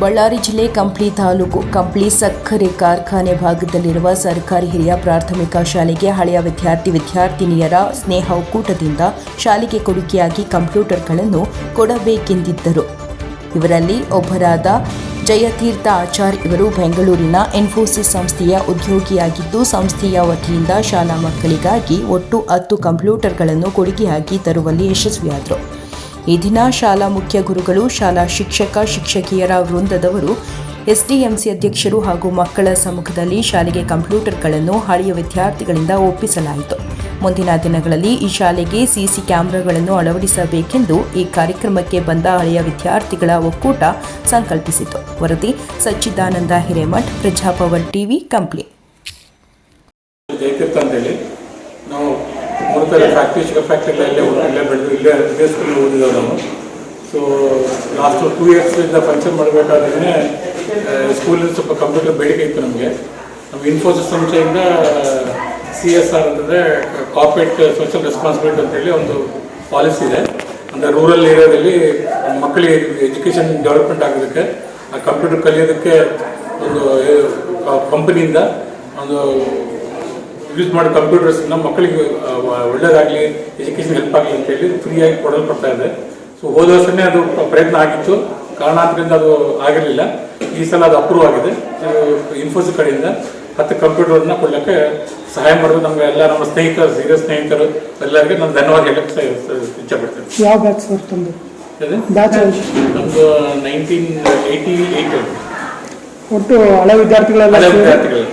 ಬಳ್ಳಾರಿ ಜಿಲ್ಲೆ ಕಂಪ್ಲಿ ತಾಲೂಕು, ಕಂಪ್ಲಿ ಸಕ್ಕರೆ ಕಾರ್ಖಾನೆ ಭಾಗದಲ್ಲಿರುವ ಸರ್ಕಾರಿ ಹಿರಿಯ ಪ್ರಾಥಮಿಕ ಶಾಲೆಗೆ ಹಳೆಯ ವಿದ್ಯಾರ್ಥಿ ವಿದ್ಯಾರ್ಥಿನಿಯರ ಸ್ನೇಹ ಒಕ್ಕೂಟದಿಂದ ಶಾಲೆಗೆ ಕೊಡುಗೆಯಾಗಿ ಕಂಪ್ಯೂಟರ್ಗಳನ್ನು ಕೊಡಬೇಕೆಂದಿದ್ದರು. ಇವರಲ್ಲಿ ಒಬ್ಬರಾದ ಜಯತೀರ್ಥ ಆಚಾರ್ ಇವರು ಬೆಂಗಳೂರಿನ ಇನ್ಫೋಸಿಸ್ ಸಂಸ್ಥೆಯ ಉದ್ಯೋಗಿಯಾಗಿದ್ದು, ಸಂಸ್ಥೆಯ ವತಿಯಿಂದ ಶಾಲಾ ಮಕ್ಕಳಿಗಾಗಿ ಒಟ್ಟು ಹತ್ತು ಕಂಪ್ಯೂಟರ್ಗಳನ್ನು ಕೊಡುಗೆಯಾಗಿ ತರುವಲ್ಲಿ ಯಶಸ್ವಿಯಾದರು. ಈ ದಿನ ಶಾಲಾ ಮುಖ್ಯ ಗುರುಗಳು, ಶಾಲಾ ಶಿಕ್ಷಕ, ಶಿಕ್ಷಕಿಯರ ವೃಂದದವರು, ಎಸ್ಡಿಎಂಸಿ ಅಧ್ಯಕ್ಷರು ಹಾಗೂ ಮಕ್ಕಳ ಸಮ್ಮುಖದಲ್ಲಿ ಶಾಲೆಗೆ ಕಂಪ್ಯೂಟರ್ಗಳನ್ನು ಹಳೆಯ ವಿದ್ಯಾರ್ಥಿಗಳಿಂದ ಒಪ್ಪಿಸಲಾಯಿತು. ಮುಂದಿನ ದಿನಗಳಲ್ಲಿ ಈ ಶಾಲೆಗೆ ಸಿಸಿ ಕ್ಯಾಮೆರಾಗಳನ್ನು ಅಳವಡಿಸಬೇಕೆಂದು ಈ ಕಾರ್ಯಕ್ರಮಕ್ಕೆ ಬಂದ ಹಳೆಯ ವಿದ್ಯಾರ್ಥಿಗಳ ಒಕ್ಕೂಟ ಸಂಕಲ್ಪಿಸಿತು. ವರದಿ ಸಚ್ಚಿದಾನಂದ ಹಿರೇಮಠ್ ಪ್ರಜಾಪವರ್ ಟಿವಿ, ಕಂಪ್ಲಿ. ಮೂಲತಃ ಫ್ಯಾಕ್ಟ್ರಿ ಶುಗರ್ ಫ್ಯಾಕ್ಟ್ರಿಗಳಲ್ಲೇ ಇಲ್ಲೇ ಬೆಳೆದು ಇಲ್ಲೇ ಇದೇ ಸ್ಕೂಲ್ ಓದಿದವು ನಾವು ಸೊ ಲಾಸ್ಟ್ ಟೂ ಇಯರ್ಸಿಂದ ಫಂಕ್ಷನ್ ಮಾಡಬೇಕಾದ್ರೆ ಸ್ಕೂಲಲ್ಲಿ ಸ್ವಲ್ಪ ಕಂಪ್ಯೂಟರ್ ಬೇಡಿಕೆ ಇತ್ತು ನಮಗೆ. ನಮ್ಮ ಇನ್ಫೋಸಿಸ್ ಸಂಸ್ಥೆಯಿಂದ ಸಿ ಎಸ್ ಆರ್ ಅಂತಂದರೆ ಕಾರ್ಪೊರೇಟ್ ಸೋಷಿಯಲ್ ರೆಸ್ಪಾನ್ಸಿಬಿಲಿಟಿ ಅಂತೇಳಿ ಒಂದು ಪಾಲಿಸಿ ಇದೆ. ಅಂದರೆ ರೂರಲ್ ಏರಿಯಾದಲ್ಲಿ ಮಕ್ಕಳಿಗೆ ಎಜುಕೇಷನ್ ಡೆವಲಪ್ಮೆಂಟ್ ಆಗೋದಕ್ಕೆ, ಆ ಕಂಪ್ಯೂಟರ್ ಕಲಿಯೋದಕ್ಕೆ ಒಂದು ಕಂಪನಿಯಿಂದ ಒಂದು ಯೂಸ್ ಮಾಡೋ ಕಂಪ್ಯೂಟರ್ಸ್ನ ಮಕ್ಕಳಿಗೆ ಒಳ್ಳೇದಾಗಲಿ ಎಜುಕೇಷನ್ ಹೆಲ್ಪ್ ಆಗಲಿ ಅಂತೇಳಿ ಫ್ರೀಯಾಗಿ ಕೊಡಲ್ಪಡ್ತಾ ಇದೆ. ಸೊ ಹೋದ ವರ್ಷನೇ ಅದು ಪ್ರಯತ್ನ ಆಗಿತ್ತು. ಕಾರಣಾಂತರದಿಂದ ಅದು ಆಗಿರಲಿಲ್ಲ. ಈ ಸಲ ಅದು ಅಪ್ರೂವ್ ಆಗಿದೆ. ಇನ್ಫೋಸಿಸ್ ಕಡೆಯಿಂದ ಹತ್ತು ಕಂಪ್ಯೂಟರ್ನ ಕೊಡಲಿಕ್ಕೆ ಸಹಾಯ ಮಾಡೋದು ನಮಗೆ ಎಲ್ಲ ನಮ್ಮ ಸ್ನೇಹಿತರು ಹಿರಿಯ ಸ್ನೇಹಿತರು ಎಲ್ಲರಿಗೆ ನಾನು ಧನ್ಯವಾದ ಹೇಳಕ್ಕೆ ಇಚ್ಛಪಡ್ತೇನೆ ಯಾವ ಬ್ಯಾಚ್ ಸರ್ ತಂದು ನಮ್ಮದು ನೈನ್ಟೀನ್ ಏಯ್ಟಿ ಏಯ್ಟ್ ಒಟ್ಟು ಹಳೆ ವಿದ್ಯಾರ್ಥಿಗಳೆಲ್ಲ ಹಳೆ ವಿದ್ಯಾರ್ಥಿಗಳು